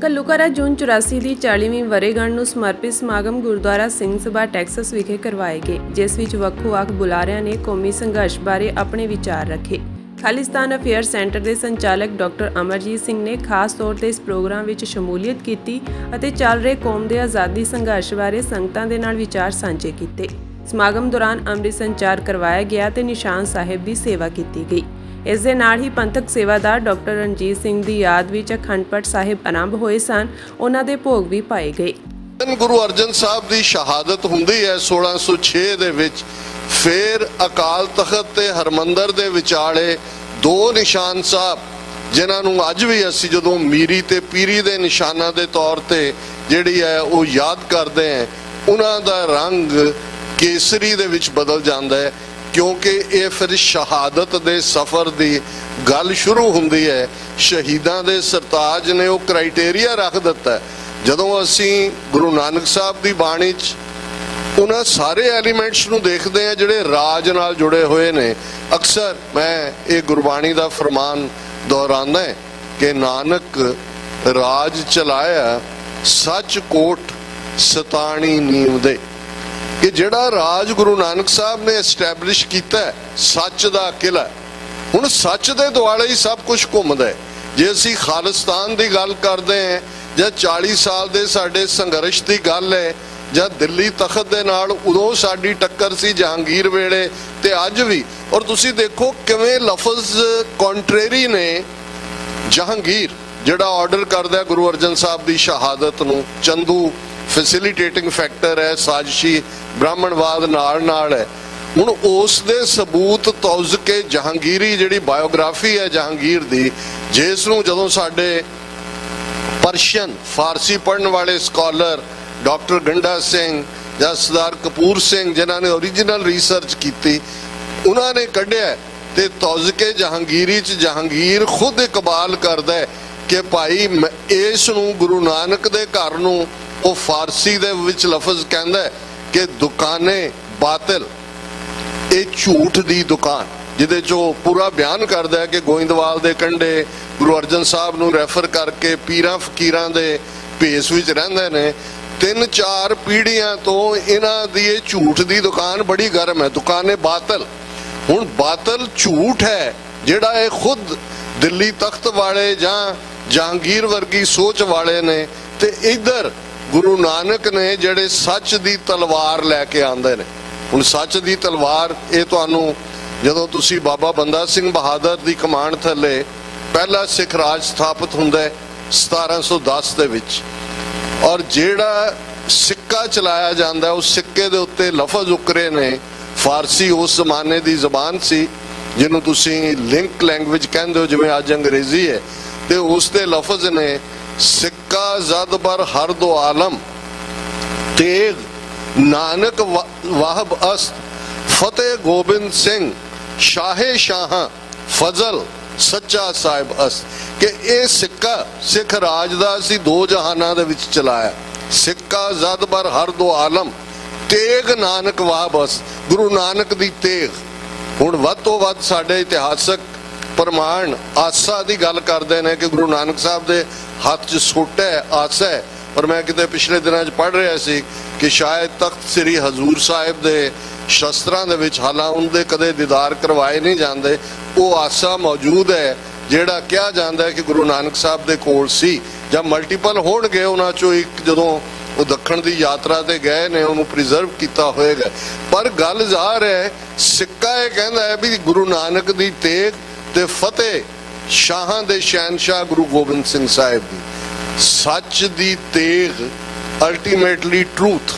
ਕੱਲੂਕਰਾ ਜੂਨ 84 ਦੀ 40ਵੀਂ ਵਰ੍ਹੇਗੰਢ ਨੂੰ ਸਮਰਪਿਤ ਸਮਾਗਮ ਗੁਰਦੁਆਰਾ ਸਿੰਘ ਸਭਾ, ਟੈਕਸਸ ਵਿਖੇ ਕਰਵਾਏ ਗਏ, ਜਿਸ ਵਿੱਚ ਵੱਖੋ ਵੱਖ ਬੁਲਾਰਿਆਂ ਨੇ ਕੌਮੀ ਸੰਘਰਸ਼ ਬਾਰੇ ਆਪਣੇ ਵਿਚਾਰ ਰੱਖੇ। ਖਾਲਿਸਤਾਨ ਅਫੇਅਰ ਸੈਂਟਰ ਦੇ ਸੰਚਾਲਕ ਡਾਕਟਰ ਅਮਰਜੀਤ ਸਿੰਘ ਨੇ ਖਾਸ ਤੌਰ ਤੇ ਇਸ ਪ੍ਰੋਗਰਾਮ ਵਿੱਚ ਸ਼ਮੂਲੀਅਤ ਕੀਤੀ ਅਤੇ ਚੱਲ ਰਹੇ ਕੌਮ ਦੇ ਆਜ਼ਾਦੀ ਸੰਘਰਸ਼ ਬਾਰੇ ਸੰਗਤਾਂ ਦੇ ਨਾਲ ਵਿਚਾਰ ਸਾਂਝੇ ਕੀਤੇ। ਸਮਾਗਮ ਦੌਰਾਨ ਅੰਮ੍ਰਿਤ ਸੰਚਾਰ ਕਰਵਾਇਆ ਗਿਆ ਤੇ ਨਿਸ਼ਾਨ ਸਾਹਿਬ ਦੀ ਸੇਵਾ ਕੀਤੀ ਗਈ। ਇਸ ਦੇ ਨਾਲ ਹੀ ਪੰਥਕ ਸੇਵਾਦਾਰ ਡਾਕਟਰ ਰਣਜੀਤ ਸਿੰਘ ਦੀ ਯਾਦ ਵਿੱਚ ਅਖੰਡ ਪਾਠ ਸਾਹਿਬ ਆਰੰਭ ਹੋਏ ਸਨ, ਉਹਨਾਂ ਦੇ ਭੋਗ ਵੀ ਪਾਏ ਗਏ। ਗੁਰੂ ਅਰਜਨ ਸਾਹਿਬ ਦੀ ਸ਼ਹਾਦਤ ਹੁੰਦੀ ਹੈ 1606 ਦੇ ਵਿੱਚ, ਫਿਰ ਅਕਾਲ ਤਖਤ ਤੇ ਹਰਮੰਦਰ ਦੇ ਵਿਚਾਲੇ ਦੋ ਨਿਸ਼ਾਨ ਸਾਹਿਬ, ਜਿਨ੍ਹਾਂ ਨੂੰ ਅੱਜ ਵੀ ਅਸੀਂ ਜਦੋਂ ਮੀਰੀ ਤੇ ਪੀਰੀ ਦੇ ਨਿਸ਼ਾਨਾਂ ਦੇ ਤੌਰ ਤੇ ਜਿਹੜੀ ਹੈ ਉਹ ਯਾਦ ਕਰਦੇ ਹਾਂ, ਉਹਨਾਂ ਦਾ ਰੰਗ ਕੇਸਰੀ ਦੇ ਵਿੱਚ ਬਦਲ ਜਾਂਦਾ ਹੈ। ਕਿਉਂਕਿ ਇਹ ਫਿਰ ਸ਼ਹਾਦਤ ਦੇ ਸਫ਼ਰ ਦੀ ਗੱਲ ਸ਼ੁਰੂ ਹੁੰਦੀ ਹੈ। ਸ਼ਹੀਦਾਂ ਦੇ ਸਰਤਾਜ ਨੇ ਉਹ ਕ੍ਰਾਈਟੇਰੀਆ ਰੱਖ ਦਿੱਤਾ ਜਦੋਂ ਅਸੀਂ ਗੁਰੂ ਨਾਨਕ ਸਾਹਿਬ ਦੀ ਬਾਣੀ 'ਚ ਉਹਨਾਂ ਸਾਰੇ ਐਲੀਮੈਂਟਸ ਨੂੰ ਦੇਖਦੇ ਆ ਜਿਹੜੇ ਰਾਜ ਨਾਲ ਜੁੜੇ ਹੋਏ ਨੇ, ਅਕਸਰ ਮੈਂ ਇਹ ਗੁਰਬਾਣੀ ਦਾ ਫਰਮਾਨ ਦੁਹਰਾਉਂਦਾ ਹੈ ਕਿ ਨਾਨਕ ਰਾਜ ਚਲਾਇਆ, ਸੱਚ ਕੋਟ ਸਤਾਣੀ ਨੀਮ ਦੇ। ਕਿ ਜਿਹੜਾ ਰਾਜ ਗੁਰੂ ਨਾਨਕ ਸਾਹਿਬ ਨੇ ਐਸਟੈਬਲਿਸ਼ ਕੀਤਾ ਸੱਚ ਦਾ ਕਿਲਾ ਹੁਣ ਸੱਚ ਦੇ ਦੁਆਲੇ ਹੀ ਸਭ ਕੁਝ ਘੁੰਮਦਾ ਹੈ। ਜੇ ਅਸੀਂ ਖਾਲਿਸਤਾਨ ਦੀ ਗੱਲ ਕਰਦੇ ਹਾਂ, ਜਾਂ 40 ਸਾਲ ਦੇ ਸਾਡੇ ਸੰਘਰਸ਼ ਦੀ ਗੱਲ ਹੈ, ਜਾਂ ਦਿੱਲੀ ਤਖਤ ਦੇ ਨਾਲ ਉਦੋਂ ਸਾਡੀ ਟੱਕਰ ਸੀ ਜਹਾਂਗੀਰ ਵੇਲੇ, ਤੇ ਅੱਜ ਵੀ। ਔਰ ਤੁਸੀਂ ਦੇਖੋ ਕਿਵੇਂ ਲਫ਼ਜ਼ ਕੰਟਰੇਰੀ ਨੇ ਜਹਾਂਗੀਰ, ਜਿਹੜਾ ਆਰਡਰ ਕਰਦਾ ਗੁਰੂ ਅਰਜਨ ਸਾਹਿਬ ਦੀ ਸ਼ਹਾਦਤ ਨੂੰ, ਚੰਦੂ ਫੈਸਿਲਿਟੇਟਿੰਗ ਫੈਕਟਰ ਹੈ, ਸਾਜ਼ਿਸ਼ੀ ਬ੍ਰਾਹਮਣਵਾਦ ਨਾਲ ਨਾਲ ਹੈ। ਹੁਣ ਉਸ ਦੇ ਸਬੂਤ ਤੌਜ਼ ਕੇ ਜਹਾਂਗੀਰੀ ਜਿਹੜੀ ਬਾਇਓਗ੍ਰਾਫੀ ਹੈ ਜਹਾਂਗੀਰ ਦੀ ਜਿਸ ਨੂੰ ਜਦੋਂ ਸਾਡੇ ਪਰਸ਼ੀਅਨ ਫਾਰਸੀ ਪੜਨ ਵਾਲੇ ਸਕਾਲਰ ਡਾਕਟਰ ਗੰਡਾ ਸਿੰਘ ਜਾਂ ਸਰਦਾਰ ਕਪੂਰ ਸਿੰਘ, ਜਿਨ੍ਹਾਂ ਨੇ origignal ਰਿਸਰਚ ਕੀਤੀ, ਉਹਨਾਂ ਨੇ ਕੱਢਿਆ ਤੇ ਤੌਜ਼ਕੇ ਜਹਾਂਗੀਰੀ ਚ ਜਹਾਂਗੀਰ ਖੁਦ ਇਕਬਾਲ ਕਰਦਾ ਹੈ ਕਿ ਭਾਈ ਮ- ਇਸ ਨੂੰ ਗੁਰੂ ਨਾਨਕ ਦੇ ਘਰ ਨੂੰ ਉਹ ਫਾਰਸੀ ਦੇ ਵਿੱਚ ਲਫ਼ਜ਼ ਕਹਿੰਦਾ ਕਿ ਦੁਕਾਨੇ ਬਾਤਲ। ਇਹ ਝੂਠ ਦੀ ਦੁਕਾਨ, ਜਿਹਦੇ ਚੋਂ ਪੂਰਾ ਬਿਆਨ ਕਰਦਾ ਹੈ ਕਿ ਗੋਇੰਦਵਾਲ ਦੇ ਕੰਢੇ ਗੁਰੂ ਅਰਜਨ ਸਾਹਿਬ ਨੂੰ ਰੈਫਰ ਕਰਕੇ ਪੀਰਾਂ ਫਕੀਰਾਂ ਦੇ ਭੇਸ ਵਿੱਚ ਰਹਿੰਦੇ ਨੇ। ਤਿੰਨ ਚਾਰ ਪੀੜ੍ਹੀਆਂ ਤੋਂ ਇਹਨਾਂ ਦੀ ਇਹ ਝੂਠ ਦੀ ਦੁਕਾਨ ਬੜੀ ਗਰਮ ਹੈ, ਦੁਕਾਨੇ ਬਾਤਲ। ਹੁਣ ਬਾਤਲ ਝੂਠ ਹੈ, ਜਿਹੜਾ ਇਹ ਖੁਦ ਦਿੱਲੀ ਤਖਤ ਵਾਲੇ ਜਾਂ ਜਹਾਂਗੀਰ ਵਰਗੀ ਸੋਚ ਵਾਲੇ ਨੇ। ਤੇ ਇਧਰ ਗੁਰੂ ਨਾਨਕ ਨੇ ਜਿਹੜੇ ਸੱਚ ਦੀ ਤਲਵਾਰ ਲੈ ਕੇ ਆਂਦੇ ਨੇ। ਹੁਣ ਸੱਚ ਦੀ ਤਲਵਾਰ, ਇਹ ਤੁਹਾਨੂੰ ਜਦੋਂ ਤੁਸੀਂ ਬਾਬਾ ਬੰਦਾ ਸਿੰਘ ਬਹਾਦਰ ਦੀ ਕਮਾਂਡ ਥੱਲੇ ਪਹਿਲਾ ਸਿੱਖ ਰਾਜ ਸਥਾਪਿਤ ਹੁੰਦਾ ਹੈ 1710 ਦੇ ਵਿੱਚ। ਔਰ ਜਿਹੜਾ ਸਿੱਕਾ ਚਲਾਇਆ ਜਾਂਦਾ ਉਸ ਸਿੱਕੇ ਦੇ ਉੱਤੇ ਲਫ਼ਜ਼ ਉਕਰੇ ਨੇ। ਫਾਰਸੀ ਉਸ ਜ਼ਮਾਨੇ ਦੀ ਜ਼ਬਾਨ ਸੀ, ਜਿਹਨੂੰ ਤੁਸੀਂ ਲਿੰਕ ਲੈਂਗੁਏਜ ਕਹਿੰਦੇ ਹੋ, ਜਿਵੇਂ ਅੱਜ ਅੰਗਰੇਜ਼ੀ ਹੈ। ਤੇ ਉਸ ਦੇ ਲਫ਼ਜ਼ ਨੇ ਸਿੱਕਾ ਜ਼ਦ ਬਰ ਹਰ ਦੋ ਆਲਮ, ਤੇਗ ਨਾਨਕ ਵਾਹਬ ਅਸਤ, ਫਤਿਹ ਗੋਬਿੰਦ ਸਿੰਘ, ਸ਼ਾਹੇ ਸ਼ਾਹਾਂ, ਫਜ਼ਲ ਸੱਚਾ ਸਾਹਿਬ ਅਸਤ। ਕਿ ਇਹ ਸਿੱਕਾ ਸਿੱਖ ਰਾਜ ਦਾ ਅਸੀਂ ਦੋ ਜਹਾਨਾਂ ਦੇ ਵਿੱਚ ਚਲਾਇਆ। ਸਿੱਕਾ ਜ਼ਦ ਬਰ ਹਰ ਦੋ ਆਲਮ, ਤੇਗ ਨਾਨਕ ਵਾਹਬ ਅਸ ਗੁਰੂ ਨਾਨਕ ਦੀ ਤੇਗ। ਹੁਣ ਵੱਧ ਤੋਂ ਵੱਧ ਸਾਡੇ ਇਤਿਹਾਸਕ ਪ੍ਰਮਾਣ ਆਸਾ ਦੀ ਗੱਲ ਕਰਦੇ ਨੇ ਕਿ ਗੁਰੂ ਨਾਨਕ ਸਾਹਿਬ ਦੇ ਹੱਥ 'ਚ ਸੁੱਟ ਹੈ, ਆਸਾ ਹੈ। ਪਰ ਮੈਂ ਕਿਤੇ ਪਿਛਲੇ ਦਿਨਾਂ 'ਚ ਪੜ੍ਹ ਰਿਹਾ ਸੀ ਕਿ ਸ਼ਾਇਦ ਤਖਤ ਸ੍ਰੀ ਹਜ਼ੂਰ ਸਾਹਿਬ ਦੇ ਸ਼ਸਤਰਾਂ ਦੇ ਵਿੱਚ ਹਾਲਾਂ ਉਹਦੇ ਕਦੇ ਦੀਦਾਰ ਕਰਵਾਏ ਨਹੀਂ ਜਾਂਦੇ। ਉਹ ਆਸਾ ਮੌਜੂਦ ਹੈ, ਜਿਹੜਾ ਕਿਹਾ ਜਾਂਦਾ ਹੈ ਕਿ ਗੁਰੂ ਨਾਨਕ ਸਾਹਿਬ ਦੇ ਕੋਲ ਸੀ। ਜਾਂ ਮਲਟੀਪਲ ਹੋਣਗੇ, ਉਹਨਾਂ ਚੋਂ ਇੱਕ ਜਦੋਂ ਉਹ ਦੱਖਣ ਦੀ ਯਾਤਰਾ ਤੇ ਗਏ ਨੇ, ਉਹਨੂੰ ਪ੍ਰੀਜ਼ਰਵ ਕੀਤਾ ਹੋਏਗਾ। ਪਰ ਗੱਲ ਜ਼ਾਹਰ ਹੈ, ਸਿੱਕਾ ਇਹ ਕਹਿੰਦਾ ਹੈ ਵੀ ਗੁਰੂ ਨਾਨਕ ਦੀ ਤੇਗ ਤੇ ਫਤਿਹ ਸ਼ਾਹਾਂ ਦੇ ਸ਼ਹਿਨशाह ਗੁਰੂ ਗੋਬਿੰਦ ਸਿੰਘ ਸਾਹਿਬ ਦੀ। ਸੱਚ ਦੀ ਤੇਗ ਅਲਟੀਮੇਟਲੀ ਟਰੂਥ